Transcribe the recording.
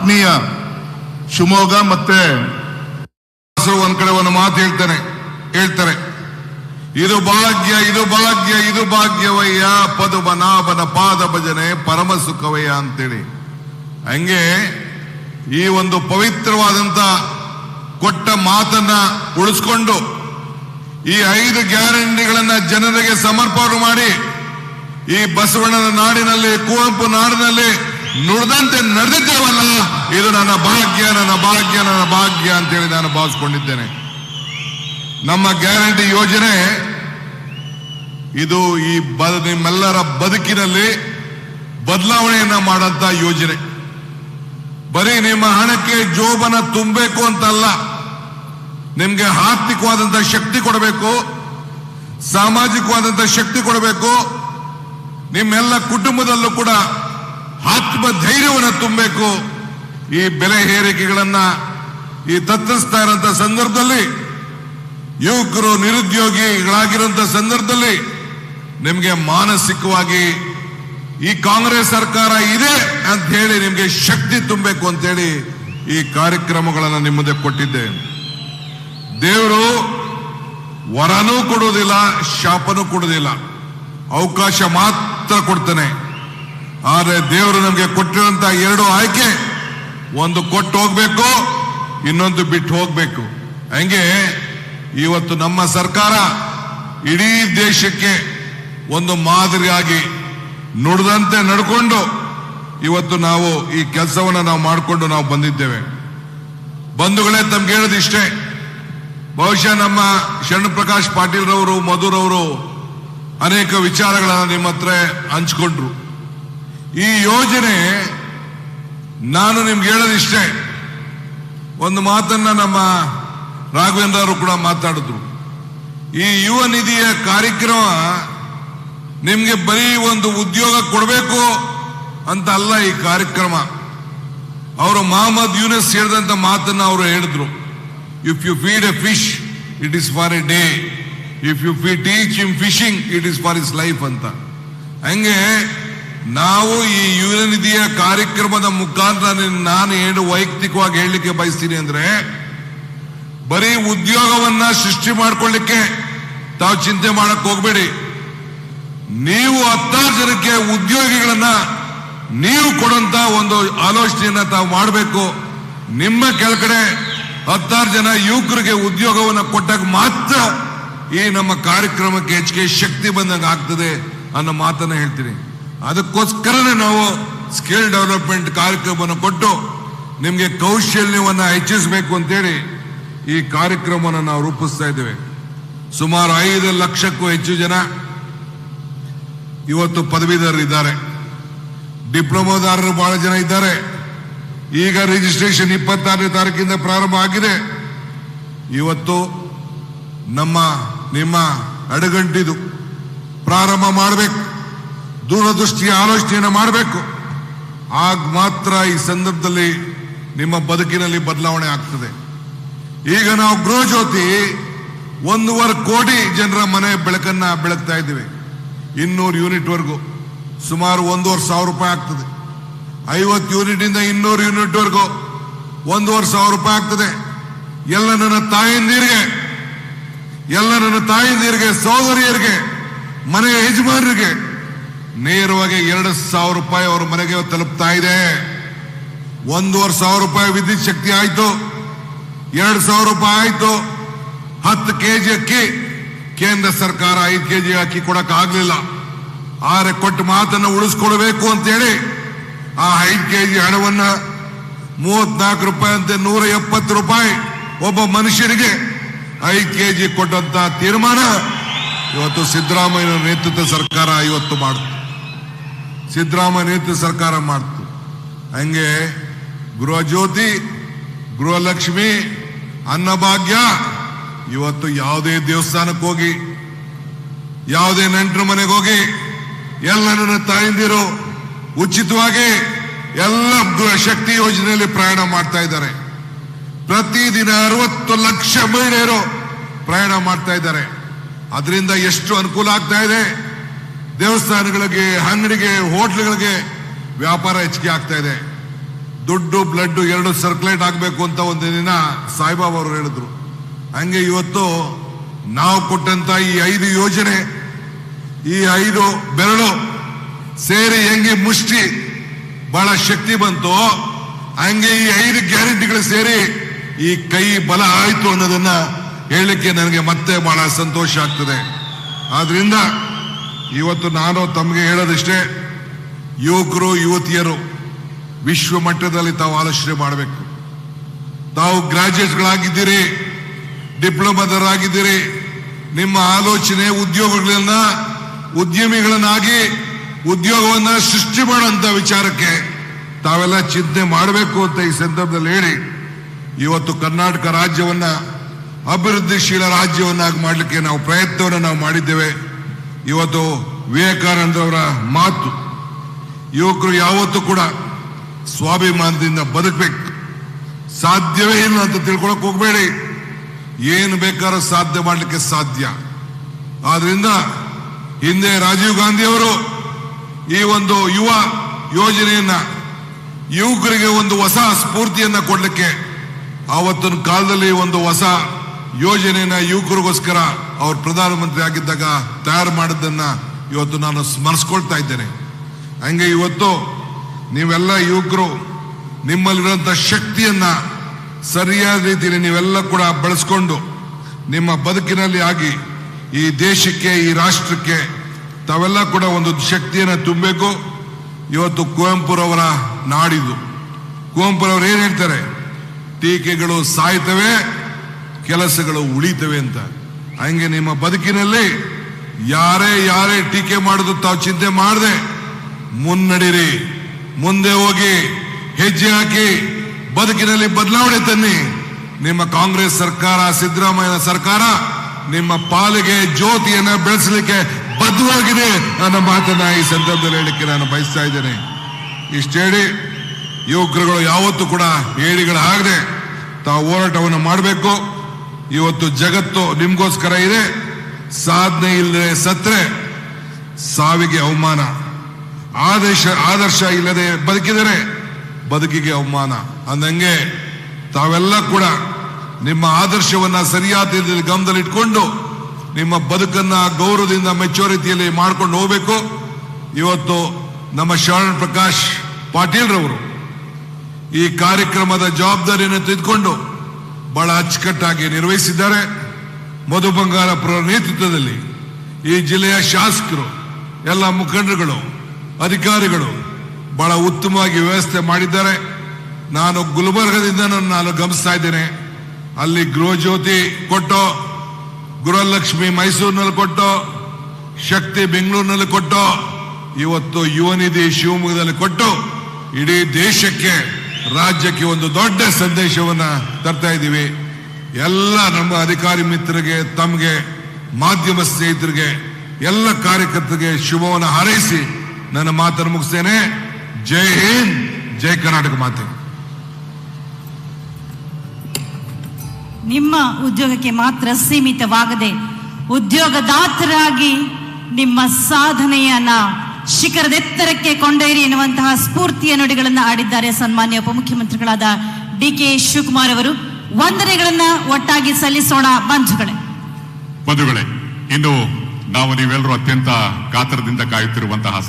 ಆತ್ಮೀಯ ಶಿವಮೊಗ್ಗ ಮತ್ತೆ ಒಂದ್ ಕಡೆ ಒಂದು ಮಾತು ಹೇಳ್ತಾನೆ ಹೇಳ್ತಾರೆ ಇದು ಭಾಗ್ಯ ಇದು ಭಾಗ್ಯ, ಇದು ಭಾಗ್ಯವಯ್ಯ, ಪದುಮನಾಭನ ಪಾದ ಭಜನೆ, ಪರಮ ಸುಖವಯ್ಯ ಅಂತೇಳಿ. ಹಂಗೆ ಈ ಒಂದು ಪವಿತ್ರವಾದಂತ ಕೊಟ್ಟ ಮಾತನ್ನ ಉಳಿಸ್ಕೊಂಡು ಈ ಐದು ಗ್ಯಾರಂಟಿಗಳನ್ನ ಜನರಿಗೆ ಸಮರ್ಪಣೆ ಮಾಡಿ ಈ ಬಸವಣ್ಣನ ನಾಡಿನಲ್ಲಿ, ಕುವೆಂಪು ನಾಡಿನಲ್ಲಿ ನುಡಿದಂತೆ ನಡೆದಿದ್ದೇವಲ್ಲ, ಇದು ನನ್ನ ಭಾಗ್ಯ ನನ್ನ ಭಾಗ್ಯ ನನ್ನ ಭಾಗ್ಯ ಅಂತೇಳಿ ನಾನು ಭಾವಿಸ್ಕೊಂಡಿದ್ದೇನೆ. ನಮ್ಮ ಗ್ಯಾರಂಟಿ ಯೋಜನೆ, ಇದು ಈ ಬದ, ನಿಮ್ಮೆಲ್ಲರ ಬದುಕಿನಲ್ಲಿ ಬದಲಾವಣೆಯನ್ನ ಮಾಡಂತ ಯೋಜನೆ. ಬರೀ ನಿಮ್ಮ ಹಣಕ್ಕೆ ಜೋಬನ ತುಂಬಬೇಕು ಅಂತಲ್ಲ, ನಿಮ್ಗೆ ಆರ್ಥಿಕವಾದಂತ ಶಕ್ತಿ ಕೊಡಬೇಕು, ಸಾಮಾಜಿಕವಾದಂತ ಶಕ್ತಿ ಕೊಡಬೇಕು, ನಿಮ್ಮೆಲ್ಲ ಕುಟುಂಬದಲ್ಲೂ ಕೂಡ ಆತ್ಮ ಧೈರ್ಯವನ್ನು ತುಂಬಬೇಕು. ಈ ಬೆಲೆ ಏರಿಕೆಗಳನ್ನ ಈ ತತ್ತಿಸ್ತಾ ಇರೋಂಥ ಸಂದರ್ಭದಲ್ಲಿ ಯುವಕರು ನಿರುದ್ಯೋಗಿಗಳಾಗಿರುವಂತ ಸಂದರ್ಭದಲ್ಲಿ ನಿಮಗೆ ಮಾನಸಿಕವಾಗಿ ಈ ಕಾಂಗ್ರೆಸ್ ಸರ್ಕಾರ ಇದೆ ಅಂತ ಹೇಳಿ ನಿಮಗೆ ಶಕ್ತಿ ತುಂಬಬೇಕು ಅಂತೇಳಿ ಈ ಕಾರ್ಯಕ್ರಮಗಳನ್ನು ನಿಮ್ಮ ಮುಂದೆ ಕೊಟ್ಟಿದ್ದೆ ದೇವರು ವರನೂ ಕೊಡುವುದಿಲ್ಲ, ಶಾಪನೂ ಕೊಡುವುದಿಲ್ಲ. ಅವಕಾಶ ಮಾತ್ರ ಕೊಡ್ತಾನೆ. ಆದರೆ ದೇವರು ನಮಗೆ ಕೊಟ್ಟಿರುವಂತ ಎರಡು ಆಯ್ಕೆ. ಒಂದು ಕೊಟ್ಟು ಹೋಗ್ಬೇಕು, ಇನ್ನೊಂದು ಬಿಟ್ಟು ಹೋಗ್ಬೇಕು. ಹಂಗೆ ಇವತ್ತು ನಮ್ಮ ಸರ್ಕಾರ ಇಡೀ ದೇಶಕ್ಕೆ ಒಂದು ಮಾದರಿಯಾಗಿ ನುಡಿದಂತೆ ನಡ್ಕೊಂಡು ಇವತ್ತು ನಾವು ಈ ಕೆಲಸವನ್ನು ನಾವು ಮಾಡಿಕೊಂಡು ನಾವು ಬಂದಿದ್ದೇವೆ. ಬಂಧುಗಳೇ ತಮ್ಗೆ ಇಷ್ಟೇ. ಬಹುಶಃ ನಮ್ಮ ಶರಣ್ ಪ್ರಕಾಶ್ ಪಾಟೀಲ್ ರವರು, ಮಧುರವರು ಅನೇಕ ವಿಚಾರಗಳನ್ನು ನಿಮ್ಮ ಹತ್ರ ಹಂಚ್ಕೊಂಡ್ರು. ಈ ಯೋಜನೆ ನಾನು ನಿಮ್ಗೆ ಹೇಳೋದಿಷ್ಟೇ ಒಂದು ಮಾತನ್ನ ನಮ್ಮ ರಾಘವೇಂದ್ರ ಅವರು ಕೂಡ ಮಾತಾಡಿದ್ರು. ಈ ಯುವ ನಿಧಿಯ ಕಾರ್ಯಕ್ರಮ ನಿಮ್ಗೆ ಬರೀ ಒಂದು ಉದ್ಯೋಗ ಕೊಡಬೇಕು ಅಂತ ಅಲ್ಲ ಈ ಕಾರ್ಯಕ್ರಮ. ಅವರು ಮಹಮ್ಮದ್ ಯೂನಸ್ ಹೇಳಿದಂತ ಮಾತನ್ನ ಅವರು ಹೇಳಿದ್ರು. If you feed a fish it is for a day if you fee teach him fishing it is for his life ಅಂತ. ಹಂಗೆ ನಾವು ಈ ಯುವ ನಿಧಿಯ ಕಾರ್ಯಕ್ರಮದ ಮುಖಾಂತರ ನಾನು ಏನು ವೈಯಕ್ತಿಕವಾಗಿ ಹೇಳಲಿಕ್ಕೆ ಬಯಸ್ತೀನಿ ಅಂದ್ರೆ, ಬರೀ ಉದ್ಯೋಗವನ್ನ ಸೃಷ್ಟಿ ಮಾಡಿಕೊಳ್ಳಿಕ್ಕೆ ತಾವು ಚಿಂತೆ ಮಾಡಕ್ ಹೋಗ್ಬೇಡಿ. ನೀವು ಹತ್ತಾರು ಜನಕ್ಕೆ ಉದ್ಯೋಗಿಗಳನ್ನ ನೀವು ಕೊಡುವಂತ ಒಂದು ಆಲೋಚನೆಯನ್ನ ತಾವು ಮಾಡಬೇಕು. ನಿಮ್ಮ ಕೆಳಗಡೆ ಹತ್ತಾರು ಜನ ಯುವಕರಿಗೆ ಉದ್ಯೋಗವನ್ನು ಕೊಟ್ಟಾಗ ಮಾತ್ರ ಈ ನಮ್ಮ ಕಾರ್ಯಕ್ರಮಕ್ಕೆ ಹೆಚ್ಚಿಗೆ ಶಕ್ತಿ ಬಂದಂಗೆ ಆಗ್ತದೆ ಅನ್ನೋ ಮಾತನ್ನ ಹೇಳ್ತೀನಿ. ಅದಕ್ಕೋಸ್ಕರನೇ ನಾವು ಸ್ಕಿಲ್ ಡೆವಲಪ್ಮೆಂಟ್ ಕಾರ್ಯಕ್ರಮವನ್ನು ಕೊಟ್ಟು ನಿಮಗೆ ಕೌಶಲ್ಯವನ್ನು ಹೆಚ್ಚಿಸಬೇಕು ಅಂತೇಳಿ ಈ ಕಾರ್ಯಕ್ರಮವನ್ನು ನಾವು ರೂಪಿಸ್ತಾ ಇದ್ದೇವೆ. ಸುಮಾರು ಐದು ಲಕ್ಷಕ್ಕೂ ಹೆಚ್ಚು ಜನ ಇವತ್ತು ಪದವೀಧರರು ಇದ್ದಾರೆ ಡಿಪ್ಲೊಮಾದಾರರು ಬಹಳ ಜನ ಇದ್ದಾರೆ. ಈಗ ರಿಜಿಸ್ಟ್ರೇಷನ್ ಇಪ್ಪತ್ತಾರನೇ ತಾರೀಕಿಂದ ಪ್ರಾರಂಭ ಆಗಿದೆ. ಇವತ್ತು ನಮ್ಮ ನಿಮ್ಮ ಅಡಗಂಟಿದು ಪ್ರಾರಂಭ ಮಾಡಬೇಕು. ದೂರದೃಷ್ಟಿಯ ಆಲೋಚನೆಯನ್ನು ಮಾಡಬೇಕು. ಆಗ ಮಾತ್ರ ಈ ಸಂದರ್ಭದಲ್ಲಿ ನಿಮ್ಮ ಬದುಕಿನಲ್ಲಿ ಬದಲಾವಣೆ ಆಗ್ತದೆ. ಈಗ ನಾವು ಗೃಹ ಜ್ಯೋತಿ ಒಂದೂವರೆ ಕೋಟಿ ಜನರ ಮನೆ ಬೆಳಕನ್ನ ಬೆಳಗ್ತಾ ಇದ್ದೀವಿ. ಇನ್ನೂರು ಯೂನಿಟ್ ವರೆಗೂ. ಸುಮಾರು ಒಂದೂವರೆ ಸಾವಿರ ರೂಪಾಯಿ ಆಗ್ತದೆ. ಐವತ್ತು ಯೂನಿಟ್ ಇಂದ ಇನ್ನೂರು ಯೂನಿಟ್ ವರೆಗೂ. ಒಂದೂವರೆ ಸಾವಿರ ರೂಪಾಯಿ ಆಗ್ತದೆ. ಎಲ್ಲ ನನ್ನ ತಾಯಂದಿರಿಗೆ, ಎಲ್ಲ ನನ್ನ ತಾಯಂದಿರಿಗೆ ಸಹೋದರಿಯರಿಗೆ ಮನೆಯ ಯಜಮಾನರಿಗೆ ನೇರವಾಗಿ ಎರಡು ಸಾವಿರ ರೂಪಾಯಿ ಅವರ ಮನೆಗೆ ತಲುಪ್ತಾ ಇದೆ. ಒಂದೂವರೆ ಸಾವಿರ ರೂಪಾಯಿ ವಿದ್ಯುತ್ ಶಕ್ತಿ ಆಯ್ತು. ಎರಡು ಸಾವಿರ ರೂಪಾಯಿ ಆಯ್ತು. ಹತ್ತು ಕೆ ಜಿ ಅಕ್ಕಿ. ಕೇಂದ್ರ ಸರ್ಕಾರ ಐದು ಕೆಜಿ ಅಕ್ಕಿ ಕೊಡಕ್ ಆಗ್ಲಿಲ್ಲ. ಆದ್ರೆ ಕೊಟ್ಟು ಮಾತನ್ನ ಅಂತ ಅಂತೇಳಿ ಆ ಐದು ಕೆ ಜಿ ಹಣವನ್ನ ಮೂವತ್ನಾಲ್ಕು ರೂಪಾಯಿ ಅಂತ ನೂರ ಎಪ್ಪತ್ತು ರೂಪಾಯಿ ಒಬ್ಬ ಮನುಷ್ಯನಿಗೆ ಐದು ಕೆ ಜಿ ಕೊಟ್ಟಂತ ತೀರ್ಮಾನ ಇವತ್ತು ಸಿದ್ದರಾಮಯ್ಯ ನೇತೃತ್ವ ಸರ್ಕಾರ ಇವತ್ತು ಮಾಡ್ತು ಸಿದ್ದರಾಮಯ್ಯ ನೇತೃತ್ವ ಸರ್ಕಾರ ಮಾಡ್ತು. ಹಂಗೆ ಗೃಹ ಜ್ಯೋತಿ ಗೃಹಲಕ್ಷ್ಮಿ ಅನ್ನಭಾಗ್ಯ, ಇವತ್ತು ಯಾವುದೇ ದೇವಸ್ಥಾನಕ್ಕೆ ಹೋಗಿ, ಯಾವುದೇ ನೆಂಟರ ಮನೆಗೆ ಹೋಗಿ, ಎಲ್ಲ ನನ್ನ ತಾಯಂದಿರು ಉಚಿತವಾಗಿ ಎಲ್ಲ ಶಕ್ತಿ ಯೋಜನೆಯಲ್ಲಿ ಪ್ರಯಾಣ ಮಾಡ್ತಾ ಇದ್ದಾರೆ. ಪ್ರತಿದಿನ ಅರವತ್ತು ಲಕ್ಷ ಮಹಿಳೆಯರು ಪ್ರಯಾಣ ಮಾಡ್ತಾ ಇದ್ದಾರೆ. ಅದರಿಂದ ಎಷ್ಟು ಅನುಕೂಲ ಆಗ್ತಾ ಇದೆ? ದೇವಸ್ಥಾನಗಳಿಗೆ, ಅಂಗಡಿಗೆ, ಹೋಟ್ಲುಗಳಿಗೆ ವ್ಯಾಪಾರ ಹೆಚ್ಚಿಗೆ ಆಗ್ತಾ ಇದೆ. ದುಡ್ಡು ಬ್ಲಡ್ ಎರಡು ಸರ್ಕ್ಯುಲೇಟ್ ಆಗಬೇಕು ಅಂತ ಒಂದು ದಿನ ಸಾಯಿಬಾಬಾ ಅವರು ಹೇಳಿದ್ರು. ಹಂಗೆ ಇವತ್ತು ನಾವು ಕೊಟ್ಟಂತ ಈ ಐದು ಯೋಜನೆ, ಈ ಐದು ಬೆರಳು ಸೇರಿ ಹೆಂಗೆ ಮುಷ್ಟಿ ಬಹಳ ಶಕ್ತಿ ಬಂತು, ಹಂಗೆ ಈ ಐದು ಗ್ಯಾರಂಟಿಗಳು ಸೇರಿ ಈ ಕೈ ಬಲ ಆಯಿತು ಅನ್ನೋದನ್ನ ಹೇಳಲಿಕ್ಕೆ ನನಗೆ ಮತ್ತೆ ಬಹಳ ಸಂತೋಷ ಆಗ್ತದೆ. ಆದ್ರಿಂದ ಇವತ್ತು ನಾನು ತಮಗೆ ಹೇಳೋದಿಷ್ಟೇ, ಯುವಕರು, ಯುವತಿಯರು, ವಿಶ್ವ ಮಟ್ಟದಲ್ಲಿ ತಾವು ಆಲೋಚನೆ ಮಾಡಬೇಕು. ತಾವು ಗ್ರಾಜ್ಯುಯೇಟ್ಗಳಾಗಿದ್ದೀರಿ ಡಿಪ್ಲೊಮಾದರಾಗಿದ್ದೀರಿ ನಿಮ್ಮ ಆಲೋಚನೆ, ಉದ್ಯೋಗಗಳನ್ನ, ಉದ್ಯಮಿಗಳನ್ನಾಗಿ, ಉದ್ಯೋಗವನ್ನ ಸೃಷ್ಟಿ ಮಾಡುವಂತ ವಿಚಾರಕ್ಕೆ ತಾವೆಲ್ಲ ಚಿಂತೆ ಮಾಡಬೇಕು ಅಂತ ಈ ಸಂದರ್ಭದಲ್ಲಿ ಹೇಳಿ, ಇವತ್ತು ಕರ್ನಾಟಕ ರಾಜ್ಯವನ್ನ ಅಭಿವೃದ್ಧಿಶೀಲ ರಾಜ್ಯವನ್ನಾಗಿ ಮಾಡಲಿಕ್ಕೆ ನಾವು ಪ್ರಯತ್ನವನ್ನು ನಾವು ಮಾಡಿದ್ದೇವೆ. ಇವತ್ತು ವಿವೇಕಾನಂದರವರ ಮಾತು ಯುವಕರು ಯಾವತ್ತೂ ಕೂಡ ಸ್ವಾಭಿಮಾನದಿಂದ ಬದುಕಬೇಕು. ಸಾಧ್ಯವೇ ಇಲ್ಲ ಅಂತ ತಿಳ್ಕೊಳಕ್ ಹೋಗ್ಬೇಡಿ. ಏನು ಬೇಕಾದ್ರೂ ಸಾಧ್ಯ ಮಾಡಲಿಕ್ಕೆ ಸಾಧ್ಯ. ಆದ್ರಿಂದ ಹಿಂದೆ ರಾಜೀವ್ ಗಾಂಧಿಯವರು ಈ ಒಂದು ಯುವ ಯೋಜನೆಯನ್ನ ಯುವಕರಿಗೆ ಒಂದು ಹೊಸ ಸ್ಫೂರ್ತಿಯನ್ನ ಕೊಡಲಿಕ್ಕೆ ಆವತ್ತಿನ ಕಾಲದಲ್ಲಿ ಒಂದು ಹೊಸ ಯೋಜನೆಯನ್ನ ಯುವಕರಿಗೋಸ್ಕರ ಅವರು ಪ್ರಧಾನಮಂತ್ರಿ ಆಗಿದ್ದಾಗ ತಯಾರು ಮಾಡಿದ್ದನ್ನ ಇವತ್ತು ನಾನು ಸ್ಮರಿಸ್ಕೊಳ್ತಾ ಇದ್ದೇನೆ. ಹಂಗೆ ಇವತ್ತು ನೀವೆಲ್ಲ ಯುವಕರು ನಿಮ್ಮಲ್ಲಿರುವಂತ ಶಕ್ತಿಯನ್ನ ಸರಿಯಾದ ರೀತಿಯಲ್ಲಿ ನೀವೆಲ್ಲ ಕೂಡ ಬಳಸ್ಕೊಂಡು ನಿಮ್ಮ ಬದುಕಿನಲ್ಲಿ ಆಗಿ ಈ ದೇಶಕ್ಕೆ, ಈ ರಾಷ್ಟ್ರಕ್ಕೆ ತಾವೆಲ್ಲ ಕೂಡ ಒಂದು ಶಕ್ತಿಯನ್ನು ತುಂಬಬೇಕು. ಇವತ್ತು ಕುವೆಂಪುರವರ ನಾಡಿದು. ಕುವೆಂಪುರವರು ಏನ್ ಹೇಳ್ತಾರೆ? ಟೀಕೆಗಳು ಸಾಯ್ತವೆ ಕೆಲಸಗಳು ಉಳಿತವೆ ಅಂತ. ಹಂಗೆ ನಿಮ್ಮ ಬದುಕಿನಲ್ಲಿ ಯಾರೇ ಯಾರೇ ಟೀಕೆ ಮಾಡುದು ತಾವು ಚಿಂತೆ ಮಾಡದೆ ಮುನ್ನಡಿರಿ. ಮುಂದೆ ಹೋಗಿ ಹೆಜ್ಜೆ ಹಾಕಿ ಬದುಕಿನಲ್ಲಿ ಬದಲಾವಣೆ ತನ್ನಿ. ನಿಮ್ಮ ಕಾಂಗ್ರೆಸ್ ಸರ್ಕಾರ ಸಿದ್ದರಾಮಯ್ಯ ಸರ್ಕಾರ ನಿಮ್ಮ ಪಾಲಿಗೆ ಜ್ಯೋತಿಯನ್ನ ಬೆಳೆಸಲಿಕ್ಕೆ ಬದ್ಧವಾಗಿದೆ. ಅನ್ನೋ ಮಾತನ್ನ ಈ ಸಂದರ್ಭದಲ್ಲಿ ಹೇಳಿಕೆ ನಾನು ಬಯಸ್ತಾ ಇದ್ದೇನೆ. ಇಷ್ಟೇಳಿ ಯುವಕರುಗಳು ಯಾವತ್ತೂ ಕೂಡ ಹೇಳಿಗಳಾಗದೆ ತಾವು ಹೋರಾಟವನ್ನು ಮಾಡಬೇಕು. ಇವತ್ತು ಜಗತ್ತು ನಿಮಗೋಸ್ಕರ ಇದೆ. ಸಾಧನೆ ಇಲ್ಲದೆ ಸತ್ರೆ, ಸಾವಿಗೆ ಅವಮಾನ. ಆದೇಶ, ಆದರ್ಶ ಇಲ್ಲದೆ ಬದುಕಿದರೆ ಬದುಕಿಗೆ ಅವಮಾನ. ಅಂದಂಗೆ ತಾವೆಲ್ಲ ಕೂಡ ನಿಮ್ಮ ಆದರ್ಶವನ್ನ ಸರಿಯಾದ ರೀತಿಯಲ್ಲಿ ಗಮನದಲ್ಲಿಟ್ಕೊಂಡು ನಿಮ್ಮ ಬದುಕನ್ನ ಗೌರವದಿಂದ ಮೆಚುರಿಟಿಯಲ್ಲಿ ಮಾಡ್ಕೊಂಡು ಹೋಗ್ಬೇಕು. ಇವತ್ತು ನಮ್ಮ ಶರಣ್ ಪ್ರಕಾಶ್ ಪಾಟೀಲ್ ರವರು ಈ ಕಾರ್ಯಕ್ರಮದ ಜವಾಬ್ದಾರಿಯನ್ನು ತೆಗೆದುಕೊಂಡು ಬಹಳ ಅಚ್ಚುಕಟ್ಟಾಗಿ ನಿರ್ವಹಿಸಿದ್ದಾರೆ ಮಧು ಬಂಗಾರಪುರ ನೇತೃತ್ವದಲ್ಲಿ. ಈ ಜಿಲ್ಲೆಯ ಶಾಸಕರು, ಎಲ್ಲ ಮುಖಂಡರುಗಳು, ಅಧಿಕಾರಿಗಳು ಬಹಳ ಉತ್ತಮವಾಗಿ ವ್ಯವಸ್ಥೆ ಮಾಡಿದ್ದಾರೆ. ನಾನು ಗುಲ್ಬರ್ಗದಿಂದ ನಾನು ಗಮನಿಸ್ತಾ ಇದ್ದೇನೆ. ಅಲ್ಲಿ ಗೃಹಜ್ಯೋತಿ ಕೊಟ್ಟು, ಗೃಹಲಕ್ಷ್ಮಿ ಮೈಸೂರಿನಲ್ಲಿ ಕೊಟ್ಟು, ಶಕ್ತಿ ಬೆಂಗಳೂರಿನಲ್ಲಿ ಕೊಟ್ಟು, ಇವತ್ತು ಯುವ ನಿಧಿ ಶಿವಮೊಗ್ಗದಲ್ಲಿ ಕೊಟ್ಟು ಇಡೀ ದೇಶಕ್ಕೆ ರಾಜ್ಯಕ್ಕೆ ಒಂದು ದೊಡ್ಡ ಸಂದೇಶವನ್ನ ತರ್ತಾ ಇದ್ದೀವಿ. ಎಲ್ಲ ನಮ್ಮ ಅಧಿಕಾರಿ ಮಿತ್ರರಿಗೆ, ತಮಗೆ, ಮಾಧ್ಯಮ ಸ್ನೇಹಿತರಿಗೆ, ಎಲ್ಲ ಕಾರ್ಯಕರ್ತರಿಗೆ ಶುಭವನ್ನು ಹಾರೈಸಿ ನನ್ನ ಮಾತನ್ನು ಮುಗಿಸ್ತೇನೆ. ಜೈ ಹಿಂದ್, ಜೈ ಕರ್ನಾಟಕ ಮಾತೆ. ನಿಮ್ಮ ಉದ್ಯೋಗಕ್ಕೆ ಮಾತ್ರ ಸೀಮಿತವಾಗದೆ ಉದ್ಯೋಗದಾತರಾಗಿ ನಿಮ್ಮ ಸಾಧನೆಯನ್ನ ಶಿಖರದೆತ್ತರಕ್ಕೆ ಕೊಂಡೊಯ್ಯಿರಿ ಎನ್ನುವಂತಹ ಸ್ಫೂರ್ತಿಯ ನುಡಿಗಳನ್ನು ಆಡಿದ್ದಾರೆ ಸನ್ಮಾನ್ಯ ಉಪಮುಖ್ಯಮಂತ್ರಿಗಳಾದ ಡಿ ಕೆ ಶಿವಕುಮಾರ್ ಅವರು. ವಂದನೆಗಳನ್ನ ಒಟ್ಟಾಗಿ ಸಲ್ಲಿಸೋಣ ಬಂಧುಗಳೇ. ಬಂಧುಗಳೇ, ಇಂದು ನಾವು ನೀವೆಲ್ಲರೂ ಅತ್ಯಂತ ಕಾತರದಿಂದ ಕಾಯುತ್ತಿರುವಂತಹ